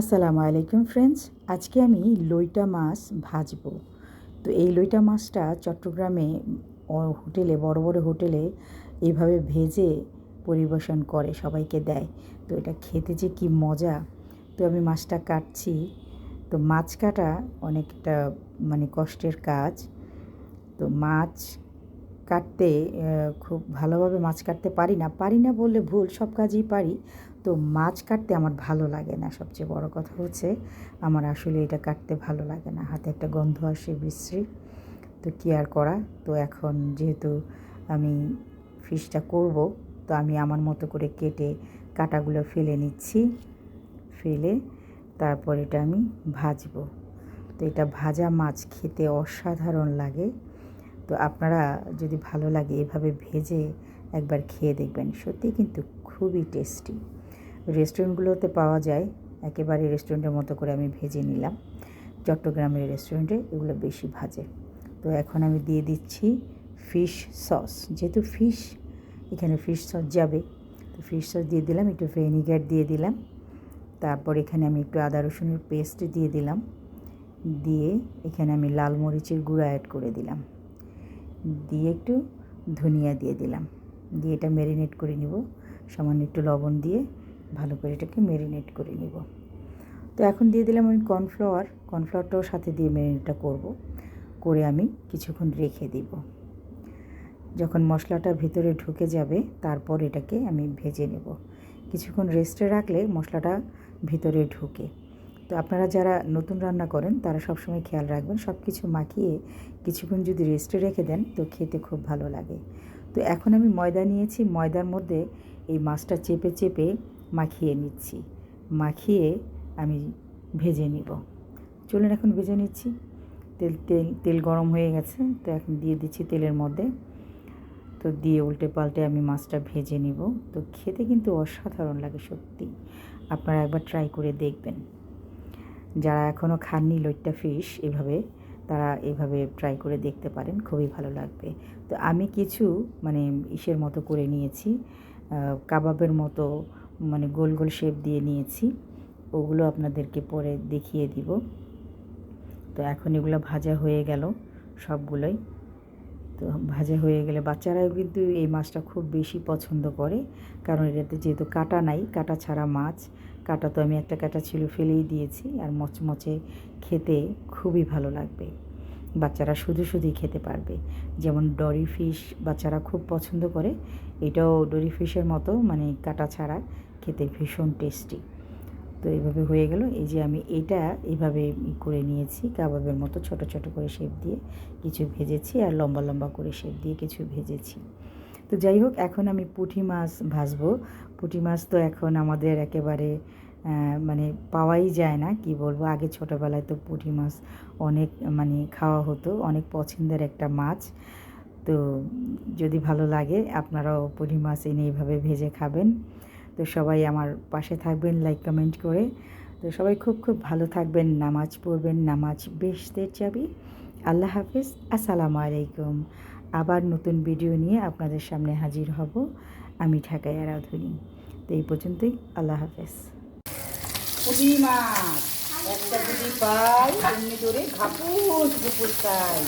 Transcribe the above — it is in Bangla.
আসসালামু আলাইকুম ফ্রেন্ডস আজকে আমি লইটা মাছ ভাজবো। তো এই লইটা মাছটা চট্টগ্রামে হোটেলে, বড় বড় হোটেলে এইভাবে ভেজে পরিবেশন করে, সবাইকে দেয়। তো এটা খেতে যে কি মজা। তো আমি মাছটা কাটছি। তো মাছ কাটা অনেকটা মানে কষ্টের কাজ। তো মাছ কাটতে খুব ভালোভাবে মাছ কাটতে পারি না। পারি না বললে ভুল, সব কাজই পারি। তো মাছ কাটতে আমার ভালো লাগে না, সবচেয়ে বড় কথা হচ্ছে আমার আসলে এটা কাটতে ভালো লাগে না। হাতে একটা গন্ধ আসে, বিশ্রী। তো কী আর করা? তো এখন যেহেতু আমি ফিশটা করব, তো আমি আমার মতো করে কেটে কাটাগুলো ফেলে নিচ্ছি, ফেলে তারপর এটা আমি ভাজবো। তো এটা ভাজা মাছ খেতে অসাধারণ লাগে। তো আপনারা যদি ভালো লাগে এভাবে ভেজে একবার খেয়ে দেখবেন সত্যি কিন্তু খুবই টেস্টি। রেস্টুরেন্টগুলোতে পাওয়া যায়, একেবারে রেস্টুরেন্টের মতো করে আমি ভেজে নিলাম। চট্টগ্রামের রেস্টুরেন্টে এগুলো বেশি ভাজে। তো এখন আমি দিয়ে দিচ্ছি ফিশ সস। যেহেতু ফিশ, এখানে ফিশ সস যাবে। তো ফিশ সস দিয়ে দিলাম, একটু ভিনেগার দিয়ে দিলাম। তারপর এখানে আমি একটু আদা রসুনের পেস্ট দিয়ে দিলাম। দিয়ে এখানে আমি লাল মরিচের গুঁড়া অ্যাড করে দিলাম। দিয়ে একটু ধনিয়া দিয়ে দিলাম। দিয়ে এটা ম্যারিনেট করে নিব। সামান্য একটু লবণ দিয়ে ভালো করে এটাকে ম্যারিনেট করে নিব। তো এখন দিয়ে দিলাম আমি কর্নফ্লাওয়ার কর্নফ্লাওয়ারটাও সাথে দিয়ে ম্যারিনেটটা করব। করে আমি কিছুক্ষণ রেখে দিব। যখন মশলাটা ভিতরে ঢুকে যাবে, তারপর এটাকে আমি ভেজে নেব। কিছুক্ষণ রেস্টে রাখলে মশলাটা ভিতরে ঢুকে। তো আপনারা যারা নতুন রান্না করেন, তারা সবসময় খেয়াল রাখবেন সব কিছু মাখিয়ে কিছুক্ষণ যদি রেস্টে রেখে দেন, তো খেতে খুব ভালো লাগে। তো এখন আমি ময়দা নিয়েছি, ময়দার মধ্যে এই মাছটা চেপে চেপে মাখিয়ে নিচ্ছি। মাখিয়ে আমি ভেজে নিব। চলুন এখন ভেজে নিচ্ছি। তেল তেল তেল গরম হয়ে গেছে, তো এখন দিয়ে দিচ্ছি তেলের মধ্যে। তো দিয়ে উল্টে পাল্টে আমি মাছটা ভেজে নিব। তো খেতে কিন্তু অসাধারণ লাগে সত্যি। আপনারা একবার ট্রাই করে দেখবেন। যারা এখনও খাননি লইট্টা ফিশ এভাবে, তারা এভাবে ট্রাই করে দেখতে পারেন, খুবই ভালো লাগবে। তো আমি কিছু মানে ইসের মতো করে নিয়েছি কাবাবের মতো মানে গোল গোল শেপ দিয়ে নিয়েছি। ওগুলো আপনাদেরকে পরে দেখিয়ে দিব। তো এখন এগুলো ভাজা হয়ে গেল সবগুলোই। তো ভাজা হয়ে গেলে বাচ্চারাও কিন্তু এই মাছটা খুব বেশি পছন্দ করে, কারণ এটাতে যেহেতু কাটা নাই, কাটা ছাড়া মাছ কাটা তো আমি একটা কাটা ছিল ফেলেই দিয়েছি আর মচমচে খেতে খুবই ভালো লাগবে। বাচ্চারা শুধু শুধুই খেতে পারবে। যেমন ডরি ফিশ বাচ্চারা খুব পছন্দ করে, এটাও ডরি ফিশের মতো মানে কাটা ছাড়া খেতে ভীষণ টেস্টি। তো এইভাবে হয়ে গেল। এই যে আমি এটা এইভাবে করে নিয়েছি, কাবাবের মতো ছোট ছোট করে শেপ দিয়ে কিছু ভেজেছি আর লম্বা লম্বা করে শেপ দিয়ে কিছু ভেজেছি। তো যাই হোক, এখন আমি পুঁটি মাছ ভাজবো। পুঁটি মাছ তো এখন আমাদের একেবারে মানে পাওয়াই যায় না, কি বলব? আগে ছোটোবেলায় তো পুঁটি মাছ অনেক মানে খাওয়া হতো, অনেক পছন্দের একটা মাছ। তো যদি ভালো লাগে, আপনারাও পুঁটি মাছ এনে এইভাবে ভেজে খাবেন। তো সবাই আমার পাশে থাকবেন লাইক কমেন্ট করে। তো সবাই খুব খুব ভালো থাকবেন, নামাজ পড়বেন, নামাজ বেশদের যাবি আল্লাহ হাফিজ, আসসালামু আলাইকুম। আবার নতুন ভিডিও নিয়ে আপনাদের সামনে হাজির হব। আমি ঢাকায় আরাধুনি তো এই পর্যন্তই, আল্লাহ হাফেজ। পুঁটি একটা যদি পাই, এমনি ধরে ঘাপুর ঘুপুস খাই